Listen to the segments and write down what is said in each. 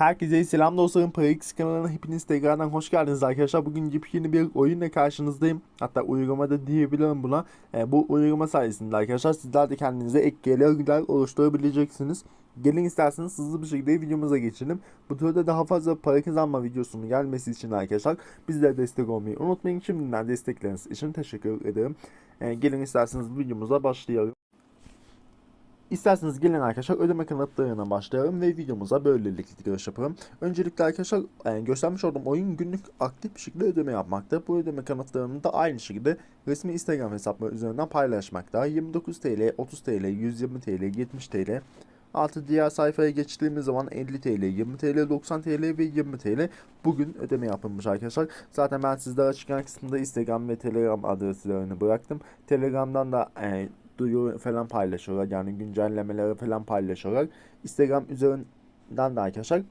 Herkese selam dostlarım. ParaX kanalına hepiniz tekrardan hoş geldiniz arkadaşlar. Bugün yepyeni bir oyunla karşınızdayım. Hatta uygulamada diyebilirim buna. E, bu uygulama sayesinde arkadaşlar sizler de kendinize ek gelirler oluşturabileceksiniz. Gelin isterseniz hızlı bir şekilde videomuza geçelim. Bu türde daha fazla para kazanma videosunun gelmesi için arkadaşlar bizlere destek olmayı unutmayın. Şimdiden destekleriniz için teşekkür ederim. E, gelin isterseniz videomuza başlayalım. İsterseniz gelin arkadaşlar ödeme kanıtlarına başlayalım ve videomuza böylelikle giriş yapalım. Öncelikle arkadaşlar e, göstermiş olduğum oyun günlük aktif bir şekilde ödeme yapmakta. Bu ödeme kanıtlarını da aynı şekilde resmi Instagram hesapları üzerinden paylaşmakta. 29 TL, 30 TL, 120 TL, 70 TL. Artı diğer sayfaya geçtiğimiz zaman 50 TL, 20 TL, 90 TL ve 20 TL bugün ödeme yapılmış arkadaşlar. Zaten ben sizlere açıklama kısmında Instagram ve Telegram adreslerini bıraktım. Telegram'dan da e, duyuru falan paylaşıyorlar. Yani güncellemeleri falan paylaşıyorlar. Instagram üzerinden de arkadaşlar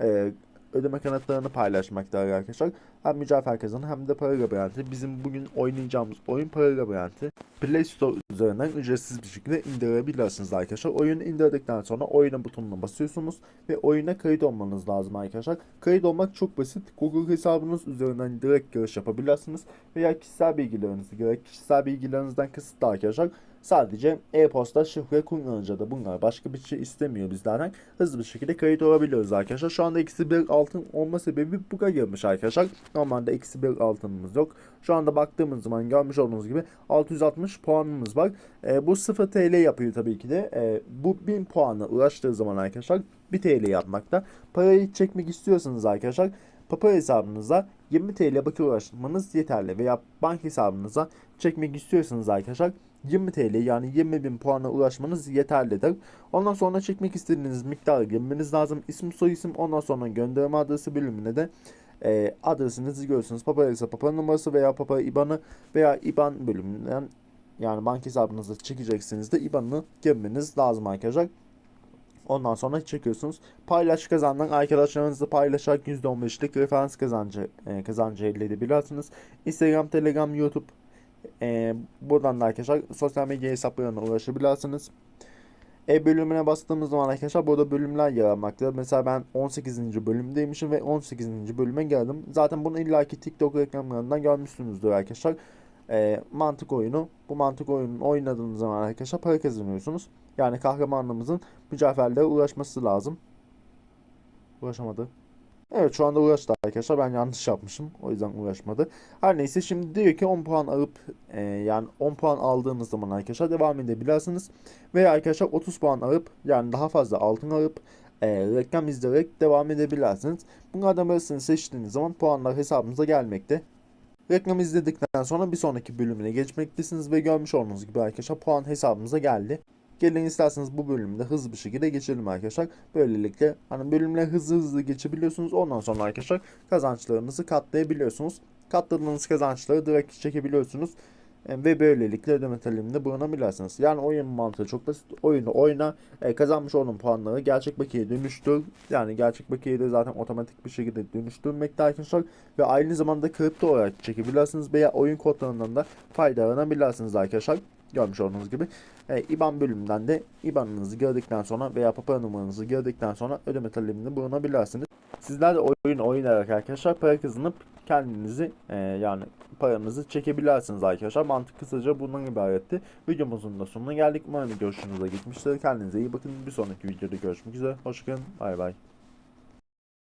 e, ödeme kanıtlarını paylaşmaktalar arkadaşlar. Hem mücevher kazanı hem de para labirenti. Bizim bugün oynayacağımız oyun para labirenti. Play Store üzerinden ücretsiz bir şekilde indirebilirsiniz arkadaşlar. Oyunu indirdikten sonra oyuna butonuna basıyorsunuz ve oyuna kayıt olmanız lazım arkadaşlar. Kayıt olmak çok basit. Google hesabınız üzerinden direkt giriş yapabilirsiniz. Veya kişisel bilgilerinizi gerek kişisel bilgilerinizden kısıtlı arkadaşlar. Sadece e-posta, şifre kullanıcı da bunlar. Başka bir şey istemiyor bizlerden. Hızlı bir şekilde kayıt olabiliyoruz arkadaşlar. Şu anda eksi bir altın olma sebebi buga girmiş arkadaşlar. Normalde eksi bir altınımız yok. Şu anda baktığımız zaman görmüş olduğunuz gibi 660 puanımız var. E, bu 0 TL yapıyor tabii ki de. E, bu 1000 puanı ulaştığı zaman arkadaşlar 1 TL yapmakta. Parayı çekmek istiyorsanız arkadaşlar Papa hesabınıza 20 TL bakiye ulaştırmanız yeterli veya bank hesabınıza çekmek istiyorsanız arkadaşlar 20 TL yani 20 bin puana ulaşmanız yeterlidir. Ondan sonra çekmek istediğiniz miktarı girmeniz lazım. İsim soyisim ondan sonra gönderme adresi bölümüne de e, adresinizi görürsünüz. Papa ise Papa numarası veya Papa IBAN'ı veya IBAN bölümünden yani bank hesabınızı çekeceksiniz de IBAN'ını girmeniz lazım arkadaşlar. Ondan sonra çekiyorsunuz. Paylaş kazanan arkadaşlarınızla paylaşarak %15'lik referans kazancı e, kazancı elde edebilirsiniz. Instagram, Telegram, YouTube e, buradan da arkadaşlar sosyal medya hesaplarına ulaşabilirsiniz. E bölümüne bastığımız zaman arkadaşlar burada bölümler yer. Mesela ben 18. bölümdeymişim ve 18. bölüme geldim. Zaten bunu illaki TikTok reklamlarından görmüşsünüzdür arkadaşlar. E, mantık oyunu. Bu mantık oyununu oynadığınız zaman arkadaşlar para kazanıyorsunuz. Yani kahramanımızın mücevherlere ulaşması lazım. Ulaşamadı. Evet şu anda uğraştı arkadaşlar. Ben yanlış yapmışım. O yüzden uğraşmadı. Her neyse şimdi diyor ki 10 puan alıp e, yani 10 puan aldığınız zaman arkadaşlar devam edebilirsiniz. Veya arkadaşlar 30 puan alıp yani daha fazla altın alıp e, reklam izleyerek devam edebilirsiniz. Bunlardan birisini seçtiğiniz zaman puanlar hesabınıza gelmekte. Reklam izledikten sonra bir sonraki bölümüne geçmektesiniz ve görmüş olduğunuz gibi arkadaşlar puan hesabımıza geldi. Gelin isterseniz bu bölümde hızlı bir şekilde geçelim arkadaşlar. Böylelikle hani bölümle hızlı hızlı geçebiliyorsunuz. Ondan sonra arkadaşlar kazançlarınızı katlayabiliyorsunuz. Katladığınız kazançları direkt çekebiliyorsunuz. Ve böylelikle ödeme talebinde bulunabilirsiniz. Yani oyun mantığı çok basit. Oyunu oyna, e, kazanmış olduğun puanları gerçek bakiye dönüştür. Yani gerçek bakiye de zaten otomatik bir şekilde dönüştürmekte arkadaşlar. Ve aynı zamanda kripto olarak çekebilirsiniz veya oyun kodlarından da faydalanabilirsiniz arkadaşlar. Görmüş olduğunuz gibi. E, IBAN bölümünden de IBAN'ınızı girdikten sonra veya papara numaranızı girdikten sonra ödeme talebinde bulunabilirsiniz. Sizler de oyun oynayarak arkadaşlar para kazanıp kendinizi e, yani paranızı çekebilirsiniz arkadaşlar. Mantık kısaca bundan ibaretti. Videomuzun da sonuna geldik. Umarım hoşunuza gitmiştir. Kendinize iyi bakın. Bir sonraki videoda görüşmek üzere. Hoşçakalın. Bay bay.